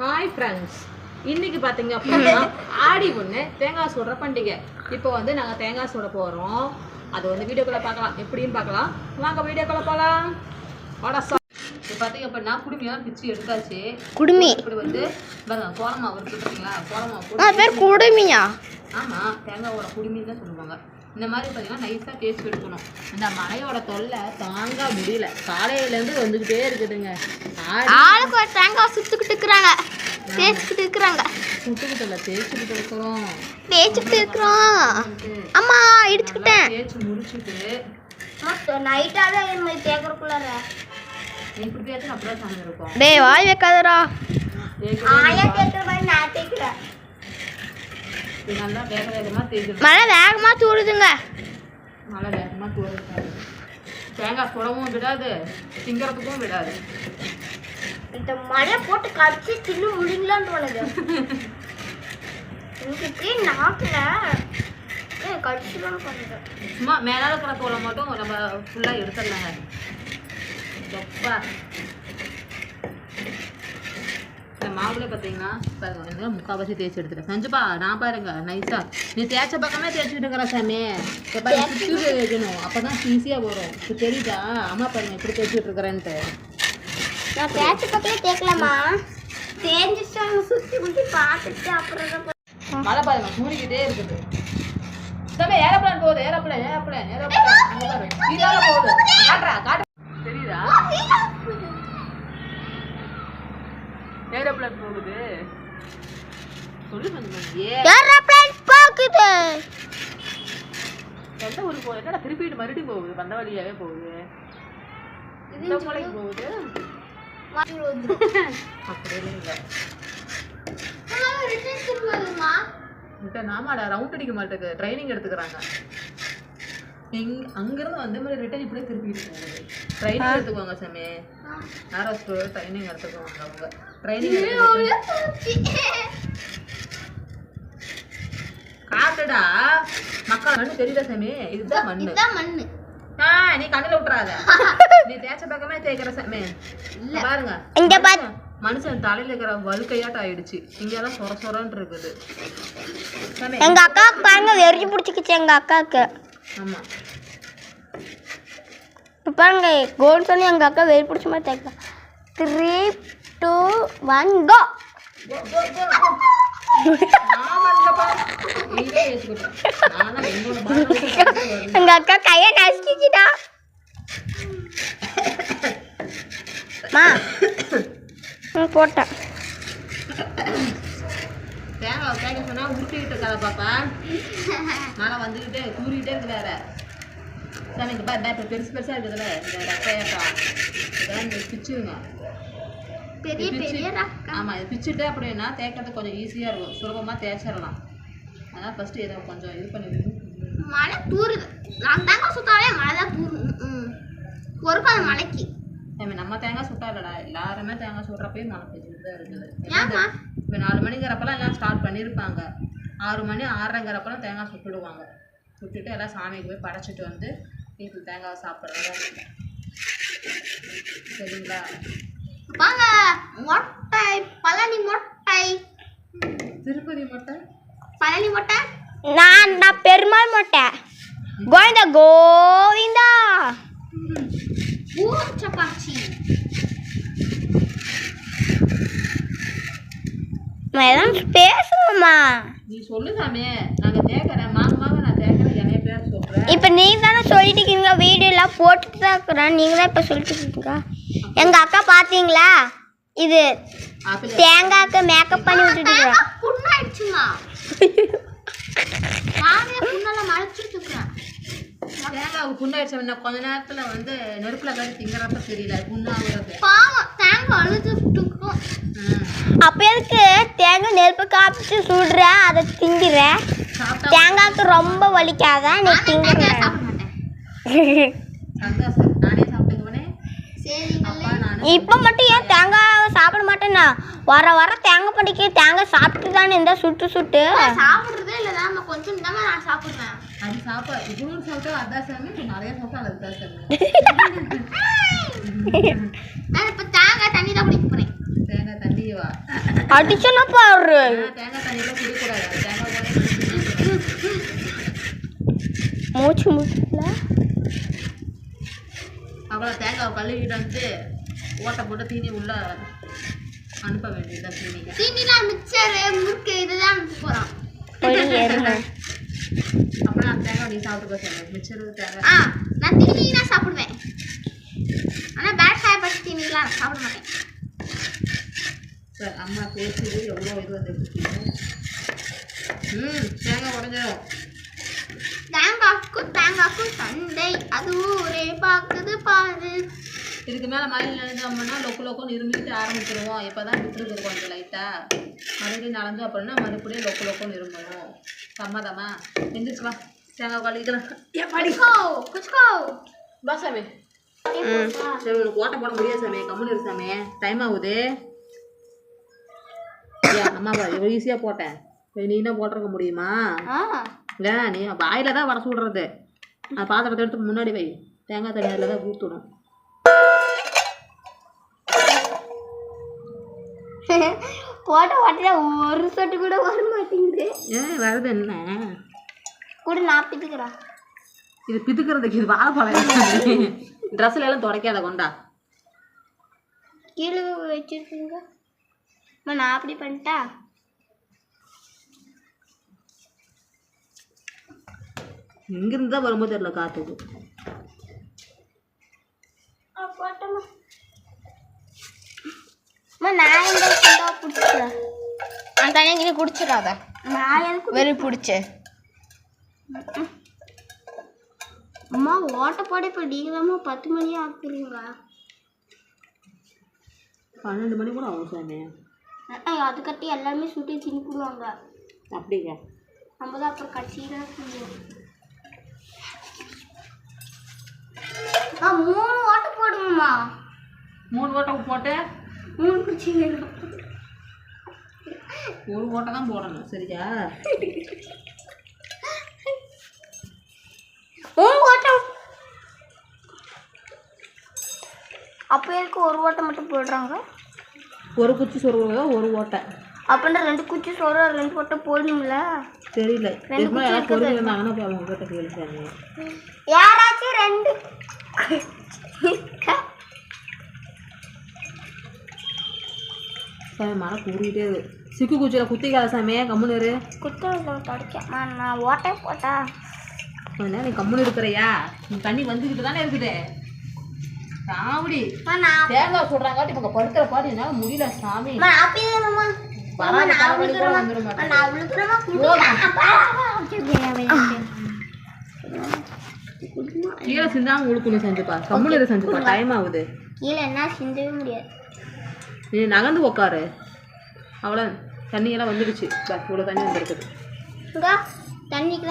Hi friends இன்னைக்கு பார்த்தீங்க அப்படின்னா ஆடி ஒன்று தேங்காய் சுடுற பண்டிகை. இப்போ வந்து நாங்கள் தேங்காய் சுட போகிறோம் அது வந்து வீடியோக்குள்ளே பார்க்கலாம் எப்படின்னு பார்க்கலாம் வாங்க வீடியோக்குள்ளே போகலாம் வாடா சா இப்போ பார்த்தீங்க அப்படின்னா குடுமையெல்லாம் பிச்சு எடுத்தாச்சு. குடுமி. இப்படி வந்து பாருங்க கோலமாவு இருக்கு பார்த்தீங்களா கோலமாவு பேர் குடுமியா? ஆமாம் தேங்காவோட குடுமின்னு தான் சொல்லுவாங்க. இந்த மாதிரி பார்த்தீங்கன்னா நைஸாக தேய்ச்சி எடுக்கணும். இந்த மழையோட தொல்லை தாங்க முடியல. காலையிலேருந்து வந்துக்கிட்டே இருக்குதுங்க. ஆளுக்கு ஒரு தேங்காய் சுத்துக்கிட்டு இருக்கிறாங்க. தேய்ச்சிக்கிட்டு இருக்கிறாங்க. சுட்டுக்கிட்டு இல்லை தேய்ச்சிக்கிட்டு இருக்கிறோம். தேய்ச்சிக்கிட்டு இருக்கிறோம். அம்மா இடிச்சுக்கிட்டேன். தேய்ச்சி முடிச்சுட்டு. மாதிரி அப்படியே சாமி இருக்கும். டேய் வாய் வைக்காதடா. மாதிரி நான் தேய்க்கிறேன் இது நல்லா வேக வேகமாக மழை வேகமா தூடுதுங்க நல்லா வேகமாக தூரம் தேங்காய் சுடவும் விடாது திங்கிறதுக்கும் விடாது. இந்த மழை போட்டு கடிச்சு தின்னு முடிங்களான்னு தோணுது. எனக்கு நாக்குல கடிச்சுலாம் பண்ணுறேன் சும்மா மேலால இருக்கிற தோலை மட்டும் நம்ம ஃபுல்லாக எடுத்துடலாங்க. எப்பா. மாவுல பார்த்தீங்கன்னா பாருங்க முக்கால்வாசி தேய்ச்சி எடுத்துட்டேன். செஞ்சுப்பா நான் பாருங்க நைஸா நீ தேய்ச்ச பக்கமே தேய்ச்சிட்டு இருக்கிற சாமி. எப்பா சுற்றி வைக்கணும் அப்போ தான் ஈஸியாக வரும். இப்போ தெரியுதா? அம்மா பாருங்க எப்படி தேய்ச்சிட்டு இருக்கிறேன்ட்டு. நான் பேச்ச பக்கமே கேட்கலாமா தேஞ்சிச்சாங்க சுற்றி முற்றி பார்த்துட்டு அப்புறம் மழை பாருங்க மூடிக்கிட்டே இருக்குது. சாமி ஏரோப்ளான் போகுது ஏரோப்ளான் ஏரோப்ளான் ஏரோப்ளான். போகுது. காட்டுறா காட்டுறா. தெரியுதா? ஏரோப்ளான் போகுது. சொல்லு ஏரோப்ளேன் போகுது. எந்த ஊருக்கு போகுது? என்னடா திருப்பிட்டு மறுபடியும் போகுது? வந்த வழியாவே போகுது. இந்த மூலைக்கு போகுது. அப்படியே இல்லை இந்த நாமாடா ரவுண்ட் அடிக்க மாட்டேங்குது. ட்ரைனிங் எடுத்துக்கிறாங்க. எங் அங்கிருந்து வந்த மாதிரி ரிட்டன் இப்படியே திருப்பிட்டு போகுது. ட்ரைனிங் எடுத்துக்குவாங்க சாமி. யாராவது ட்ரைனிங் எடுத்துக்குவாங்க அவங்க. ட்ரைனிங் காட்டுடா. மக்கள் மண்ணு தெரியல சாமி? இதுதான் மண்ணு. மண்ணு. ஆ நீ கண்ணுல விட்டுறாத. நீ தேய்ச்ச பக்கமே தேய்க்கிற சாமி. பாருங்க. இங்க பாரு. மனுஷன் தலையில இருக்கிற வழுக்கையாட்டம் ஆயிடுச்சு. இங்கெல்லாம் சொர சொரன்னு இருக்குது. சாமி. எங்க அக்காவுக்கு பாருங்க வெறி பிடிச்சிக்கிச்சு எங்க அக்காவுக்கு. ஆமா. இப்போ பாருங்க கோல் சொல்லி எங்கள் அக்கா வெறி பிடிச்ச மாதிரி தேய்க்கலாம் த்ரீ டூ ஒன் கோ எங்கள் அக்கா கையை நசுக்கிக்கிட்டா. மா போட்டேன். தேங்காய் தேங்க சொன்னா உருட்டிக்கிட்டு இருக்காத பாப்பா. மழை வந்துக்கிட்டே தூரிக்கிட்டே இருக்கு வேற. சாமி இந்த பாரு இப்போ பெருசு பெருசா இருக்குதுல்ல. இந்த ரக்கையாட்டம் இதெல்லாம் இந்த பிச்சுங்க பெரிய பெரிய ரக்கம். ஆமா இது பிச்சுட்டு அப்படின்னா தேய்க்கிறது கொஞ்சம் ஈஸியா இருக்கும். சுலபமா தேய்ச்சிடலாம். அதான் ஃபர்ஸ்ட் இதை கொஞ்சம் இது பண்ணி மழை தூருது. நான் தேங்காய் சுத்தாலே மழை தான் தூரு ஒரு கால் மழைக்கு. நம்ம தேங்காய் சுட்டா இல்லடா எல்லாருமே தேங்காய் சுடுறப்பயே மழை பெஞ்சுட்டு தான் இருக்குது? இப்போ நாலு மணிங்கிறப்பெல்லாம் எல்லாம் ஸ்டார்ட் பண்ணியிருப்பாங்க. ஆறு மணி ஆறரைங்கிறப்பெல்லாம் தேங்காய் சுட்டுடுவாங்க. சுட்டுட்டு எல்லாம் சாமிக்கு போய் படைச்சிட்டு வந்து வீட்டில் தேங்காய் சாப்பிட்றதா சரிங்களா? வாங்க மொட்டை பழனி மொட்டை. திருப்பதி மட்டும் பழனி மொட்டை? நான் நான் பெருமாள் மொட்டை. கோவிந்தா கோவிந்தா. ஊச்சப்பாச்சி மேடம் பேசுங்கம்மா நீ சொல்லு சாமி. நாங்கள் தேக்கிறேன் வாங்க வாங்க நான் தேக்கிறேன் என்னைய பேர் சொல்கிறேன் இப்போ நீங்கள் தானே சொல்லிட்டு இருக்கீங்க வீடியோலாம் போட்டுட்டு தான் இருக்கிறேன். நீங்கள் தான் இப்போ சொல்லிட்டு இருக்கீங்க எங்கள் அக்கா பார்த்தீங்களா இது தேங்காய்க்கு மேக்கப் பண்ணி விட்டுட்டு கொஞ்ச நேரத்தில் வந்து நெருப்பில் கறி திங்கிறப்ப தெரியல புண்ணாகிறது பாவம் தேங்காய் அழுதுட்டு இருக்கும் ம். அப்போ எதுக்கு தேங்காய் நெருப்பு காப்பிட்டு சுடுற அதை திங்கிற? தேங்காய்க்கு ரொம்ப வலிக்காத நீ நானே இப்போ மட்டும் ஏன் தேங்காய் சாப்பிட மாட்டேன்னா? வர வர தேங்காய் படிக்க தேங்காய் சாப்பிட்டு தானே இருந்தா சுட்டு சுட்டு? சாப்பிடுறதே இல்லை தான் கொஞ்சம் தான் நான் சாப்பிடுவேன். அது சாப்பிட இவ்வளோ சாப்பிட்டா அதான் சாமி நிறைய சாப்பிட்டா அதுதான் சாமி. நான் இப்போ தேங்காய் தண்ணி தான் குடிக்க போறேன். தேங்காய் தண்ணியவா? அடிச்சனா பாரு. தேங்காய் தண்ணியெல்லாம் குடிக்கக்கூடாது. அது தேங்காய் கூட மூச்சு மூச்சுல. அவ்வளோ தேங்காய் கழுவிட்டு வந்து ஓட்டை போட்டு தீனி உள்ள அனுப்ப வேண்டியதுதான் தீனிங்க தீனிலாம் மிக்சரு முறுக்கு இதுதான் அனுப்ப போகிறோம் தேங்காய் நீ சாப்பிட்டுக்க சொன்னேன் மிச்சர் தேங்காய். ஆ நான் தீனினா சாப்பிடுவேன். ஆனால் பேட் சாய் பற்றி தீனிலாம் நான் சாப்பிட மாட்டேன். சார் அம்மா பேசுறது எவ்வளோ இது ம் தேங்காய் உடஞ்சிடும் தேங்காய்க்கும் சண்டை அது ஊரே பார்க்குது பாரு. இதுக்கு மேலே மழையில் நினைஞ்சோம்னா லொக்கு லொக்குன்னு இருமிட்டு ஆரம்பிச்சிருவோம். இப்போ தான் விட்டுருக்கு கொஞ்சம் லைட்டாக மறுபடியும் நனைஞ்சோம் அப்படின்னா மறுபடியும் லொக்கு லொக்குன்னு இரும்பணும் சம்மதமா எந்திரிச்சு வா. தேங்காய் கழுவிக்கலாம் ஏப்பாடி குச்கோ குச்கோ வா சாமி. சரி உனக்கு ஓட்ட போட முடியாது சாமி. கம்முன்னு இரு சாமி. டைம் ஆகுது. ஏன் அம்மா பா இவ்வளோ ஈஸியாக போட்டேன். நீ என்ன போட்டிருக்க முடியுமா? இல்லை நீ வாயில தான் சுடுறது. அந்த பாத்திரத்தை எடுத்து முன்னாடி வை. தேங்காய் தண்ணி அதில் தான் ஊற்றணும் போட்ட வாட்டில ஒரு சொட்டு கூட வர மாட்டேங்குது. ஏன் வருது என்ன? கூட நான் பித்துக்கிறேன் இது பிதுக்கிறதுக்கு இது வாழைப்பழம் ட்ரெஸ்ல எல்லாம் துடைக்காத கொண்டா. கீழே வச்சிருக்கீங்க. நான் அப்படி பண்ணிட்டா? எங்கிருந்து தான் வரும்போது தெரியல அம்மா, நான் தனியாக நீ குடிச்சிடாத வெறி பிடிச்சி. அம்மா ஓட்ட போட இப்போ நீங்கள் பத்து மணி ஆக்குறீங்களா? பன்னெண்டு மணி கூட ஆகும் சாமி. அது கட்டி எல்லாமே சுட்டி திணிப்பிடுவாங்க அப்படிங்க நம்ம தான் அப்புறம் கடைசியில் செய்வோம் ஆ மூணு ஓட்ட போடுங்கம்மா. மூணு ஓட்டை போட்டு மூணு குச்சி வேணும் ஒரு ஓட்டை தான் போடணும் சரியா? மூணு ஓட்டம் அப்போ எனக்கு ஒரு ஓட்டை மட்டும் போடுறாங்க? ஒரு குச்சி சொருவா ஒரு ஓட்டை? அப்படின்னா ரெண்டு குச்சி சொல்ற ரெண்டு ஓட்டை போடணும்ல தெரியல. மேலே யாராவது பொருள் இருந்தாங்கன்னா போய் அவங்க கிட்ட யாராச்சும் ரெண்டு. சாமி மழை கூறிக்கிட்டே இருக்கு. சிக்கு குச்சியில் குத்திக்காத சாமி கம்முன்னு குத்தம் படிக்கம்மா நான் ஓட்டை போட்டா. நேரம் நீ கம்முன்னு இருக்கிறையா? நீ தண்ணி வந்துக்கிட்டு தானே இருக்குது. நான் தேங்காய் சொல்கிறாங்காட்டி இப்போ படுக்கிற பாட்டு என்னால் முடியல சாமி. அம்மா, கீழே சிந்தாம உழுக்குன்னு செஞ்சுப்பா. இரு செஞ்சுப்பா. டைம் ஆகுது. கீழே என்ன? சிந்தவே முடியாது. நீ நகர்ந்து உட்காரு அவ்வளோ தண்ணியெல்லாம் வந்துடுச்சு. இவ்வளோ தண்ணி வந்துருக்குது. தண்ணிக்கு